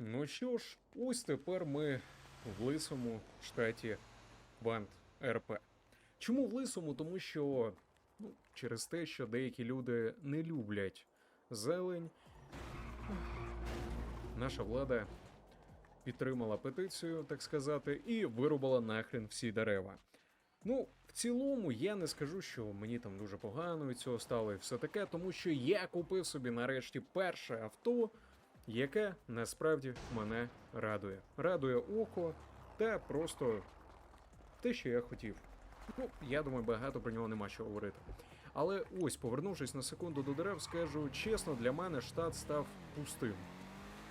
Ну що ж, ось тепер ми в лисому штаті Банд РП. Чому в лисому? Тому що ну, через те, що деякі люди не люблять зелень, наша влада підтримала петицію, так сказати, і вирубала нахрен всі дерева. Ну, в цілому, я не скажу, що мені там дуже погано від цього стало і все таке, тому що я купив собі нарешті перше авто, яке насправді мене радує. Радує око та просто те, що я хотів. Ну, я думаю, багато про нього нема що говорити. Але ось, повернувшись на секунду до дерев, скажу чесно, для мене штат став пустим.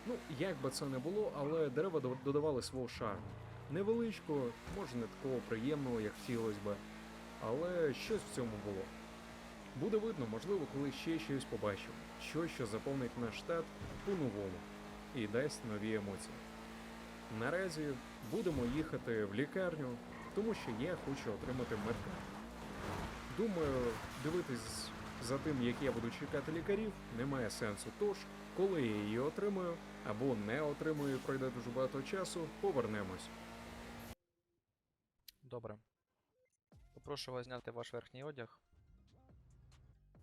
Ну, як би це не було, але дерева додавали свого шарму. Невеличкого, може не такого приємного, як хотілося би, але щось в цьому було. Буде видно, можливо, коли ще щось побачимо, щось, що заповнить наш штат по-новому і дасть нові емоції. Наразі будемо їхати в лікарню, тому що я хочу отримати медкарту. Думаю, дивитись за тим, як я буду чекати лікарів, немає сенсу. Тож, коли я її отримаю або не отримую, пройде дуже багато часу, повернемось. Добре. Попрошу вас зняти ваш верхній одяг.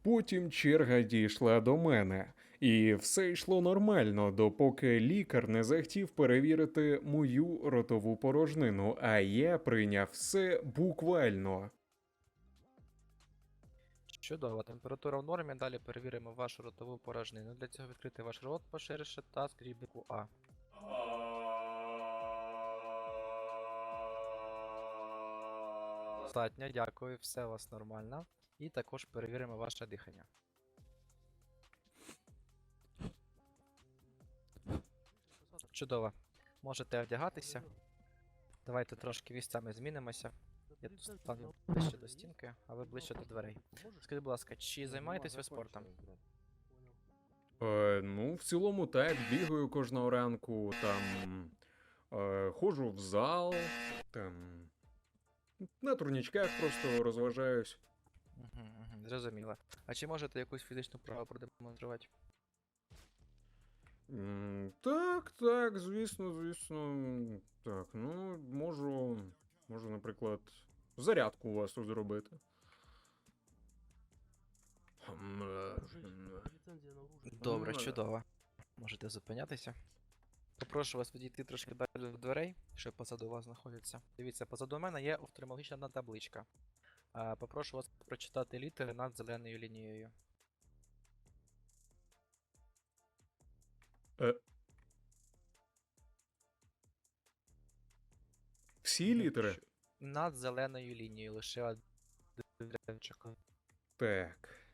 Потім черга дійшла до мене, і все йшло нормально, допоки лікар не захотів перевірити мою ротову порожнину, а я прийняв все буквально. Чудово, температура в нормі. Далі перевіримо вашу ротову порожнину. Для цього відкрити ваш рот поширше та скрізь букву А. Достатньо, дякую, все у вас нормально. І також перевіримо ваше дихання. Чудово. Можете одягатися. Давайте трошки місцями змінимося. Я тут стану ближче до стінки, а ви ближче до дверей. Скажіть, будь ласка, чи займаєтесь ви спортом? Е, ну, в цілому так, бігаю кожного ранку, там е, ходжу в зал, там на турнічках просто розважаюсь. Угу, угу, зрозуміло. А чи можете якусь фізичну вправу продемонструвати? М, Так, так, звісно, звісно. Так, ну, можу, можу, наприклад, зарядку у вас тут зробити. Хм, е, Добре, Ну, чудово. Можете зупинятися. Попрошу вас відійти трошки далі до дверей, що позаду вас знаходяться. Дивіться, позаду мене є офтальмологічна табличка. Попрошу вас прочитати літери над зеленою лінією. Всі літери? Над зеленою лінією лише один. Так.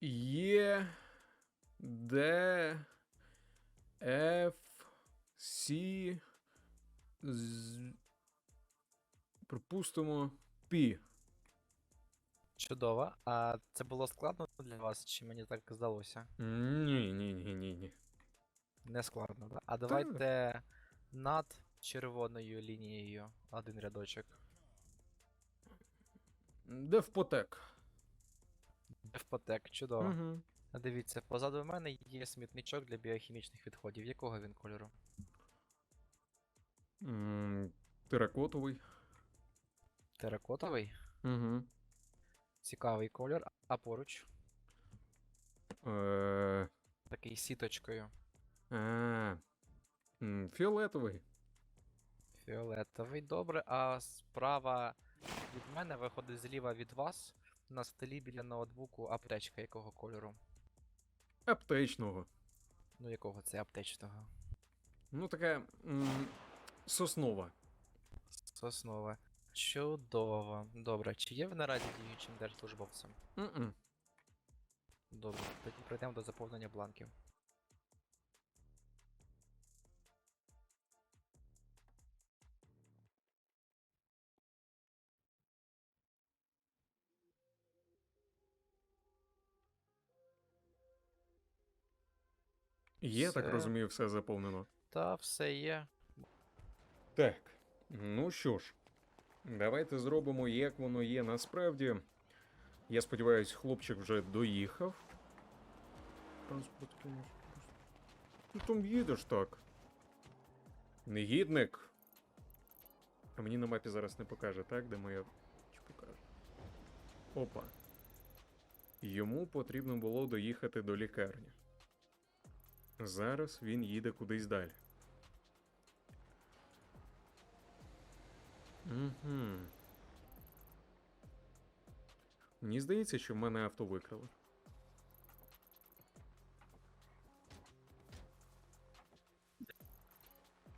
Є. Д. Ф. Сі. З... Припустимо. Пі. Чудово. А це було складно для вас, чи мені так здалося? Ні, ні, ні, ні, ні. Не складно, да? А давайте над червоною лінією один рядочок. Девпотек. Девпотек, чудово. Угу. А Дивіться, позаду мене є смітничок для біохімічних відходів. Якого він кольору? Теракотовий. Теракотовий? Угу. Цікавий кольор, а поруч Е, такий сіточкою. а, м, Фіолетовий. Фіолетовий, добре. А справа від мене виходить зліва від вас. На столі біля ноутбуку аптечка якого кольору? Аптечного. Ну якого це аптечного? Ну, така м, соснова. Соснове. Чудово. Добре. Чи є ви наразі діючим держслужбовцем? М-м. Добре, тоді прийдемо до заповнення бланків. Є, так розумію, все заповнено. Та все є. Так, ну що ж, давайте зробимо, як воно є насправді. Я сподіваюсь, хлопчик вже доїхав. Транспорт, конечно. Ти там їдеш так? Негідник. А мені на мапі зараз не покаже, так? Де моя. Чи покаже? Опа. Йому потрібно було доїхати до лікарні. Зараз він їде кудись далі. Угу. Мені здається, що в мене авто викрали.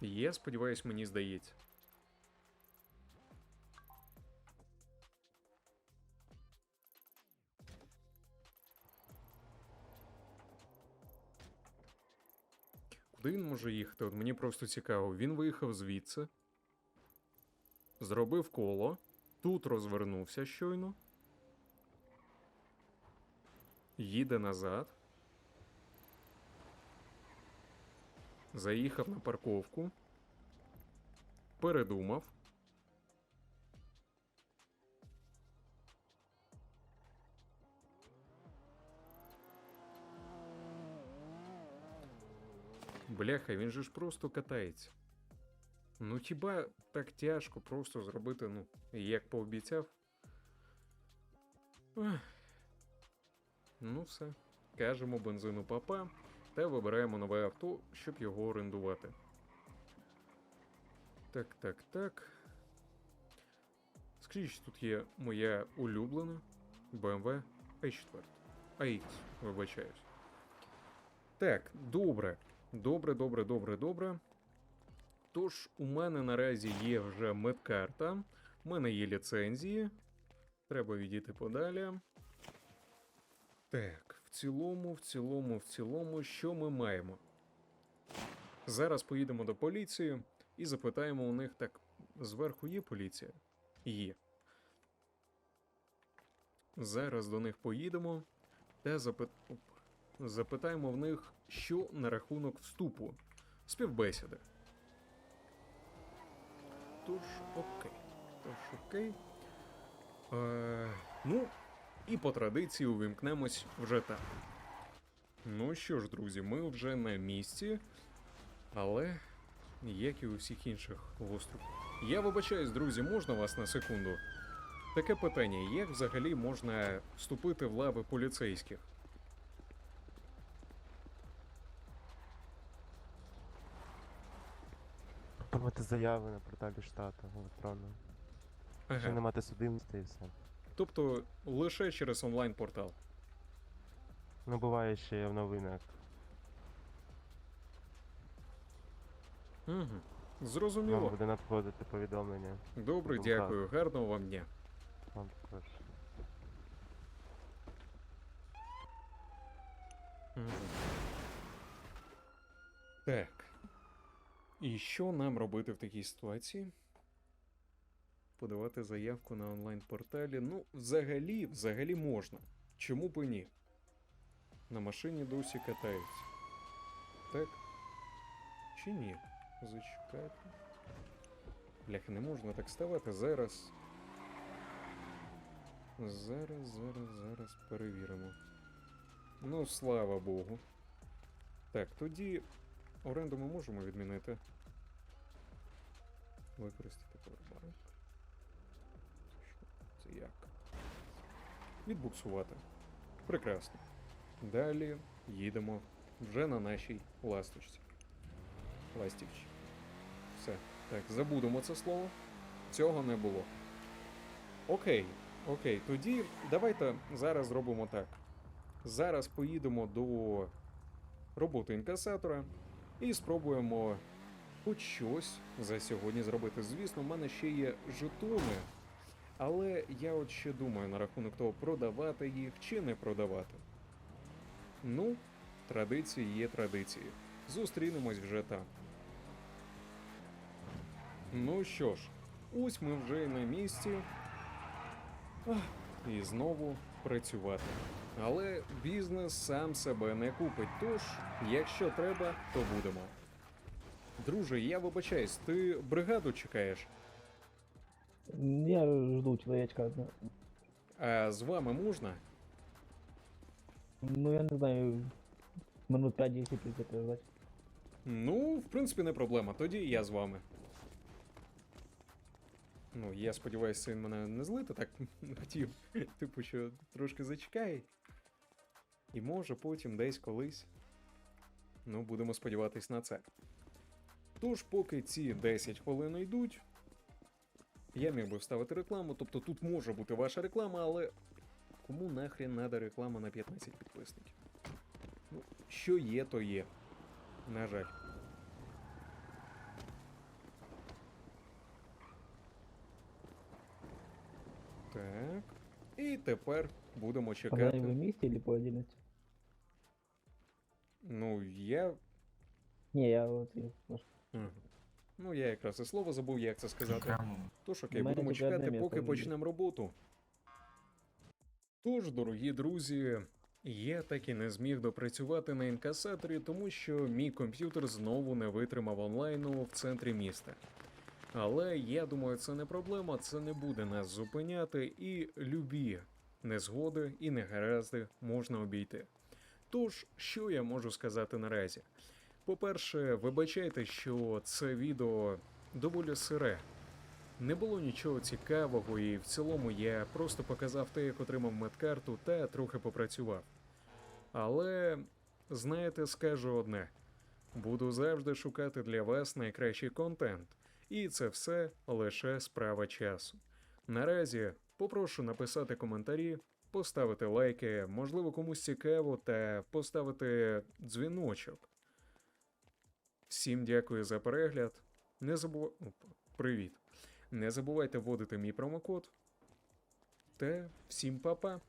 Я сподіваюсь, мені здається. Куди він може їхати? От мені просто цікаво. Він виїхав звідси, зробив коло, тут розвернувся щойно. Їде назад. Заїхав на парковку. Передумав. Бляха, він же ж просто катається. Ну хіба так тяжко просто зробити, ну, як пообіцяв? Ех. Ну все. Кажемо бензину папа та вибираємо нове авто, щоб його орендувати. Так, так, так. Що тут є моя улюблена BMW i4. AX, вибачаюсь. Так, добре. Добре, добре, добре, добре. Тож, у мене наразі є вже медкарта, у мене є ліцензії. Треба відійти подалі. Так, в цілому, в цілому, в цілому, що ми маємо? Зараз поїдемо до поліції і запитаємо у них так: зверху є поліція? Є. Зараз до них поїдемо та запит... запитаємо в них, що на рахунок вступу співбесіди. Тож, окей. Тож, окей. Е, ну, і по традиції увімкнемось вже так. Ну що ж, друзі, ми вже на місці, але як і у всіх інших гострів. Я вибачаюсь, друзі, можна вас на секунду? Таке питання: як взагалі можна вступити в лави поліцейських? Оформити заяви на порталі штату електронно. Якщо не мати судимості і все. Тобто лише через онлайн-портал. Ну буває ще в новинах. Угу. Вам Зрозуміло. буде надходити повідомлення. Добре, Адвокат. дякую. Гарного вам дня. Вам також. Мгм. Так. І що нам робити в такій ситуації? Подавати заявку на онлайн-порталі. Ну, взагалі, взагалі можна. Чому б і ні? На машині досі катаються. Так? Чи ні? Зачекайте. Бляха, не можна так ставати зараз. Зараз, зараз, зараз перевіримо. Ну, слава Богу. Так, тоді оренду ми можемо відмінити. Використати повербанк. Це як? Відбуксувати. Прекрасно. Далі їдемо вже на нашій ласточці. Ластівчі. Все. Так, забудемо це слово. Цього не було. Окей, окей, тоді давайте зараз зробимо так. Зараз поїдемо до роботи інкасатора і спробуємо хоч щось за сьогодні зробити. Звісно, в мене ще є жетони, але я от ще думаю на рахунок того, продавати їх чи не продавати. Ну, традиції є традиції. Зустрінемось вже там. Ну що ж, ось ми вже на місці. Ах, І знову працювати. Але бізнес сам себе не купить. Тож, якщо треба, то будемо. Друже, я вибачаюсь, ти бригаду чекаєш, Я жду человечка одного. а з вами можна? Ну, я не знаю, минут 5-10 придется ждать. Ну, в принципі, не проблема. Тоді я з вами. Ну, я сподіваюся, він мене не злити так хотів. Типу, що трошки зачекай. І може потім десь колись. Ну, будемо сподіватись на це. Тож, поки ці 10 хвилин йдуть, я міг би вставити рекламу, тобто тут може бути ваша реклама, але кому нахрен надо реклама на 15 підписників? Ну, що є, то є. На жаль. Так. І тепер будемо Когда они в чекати. вместе или по отдельности? Ну, я. Не, я вот... Ну, я якраз і слово забув, як це сказати. Тож окей, будемо чекати, поки почнемо роботу. Тож, дорогі друзі, я так і не зміг допрацювати на інкасаторі, тому що мій комп'ютер знову не витримав онлайну в центрі міста. Але я думаю, це не проблема, це не буде нас зупиняти, і любі незгоди і негаразди можна обійти. Тож, що я можу сказати наразі? По-перше, вибачайте, що це відео доволі сире. Не було нічого цікавого, і в цілому я просто показав те, як отримав медкарту та трохи попрацював. Але, знаєте, скажу одне: буду завжди шукати для вас найкращий контент, і це все лише справа часу. Наразі попрошу написати коментарі, поставити лайки, можливо, комусь цікаво, та поставити дзвіночок. Всім дякую за перегляд. Не забув... Привіт. Не забувайте вводити мій промокод. Та всім па-па.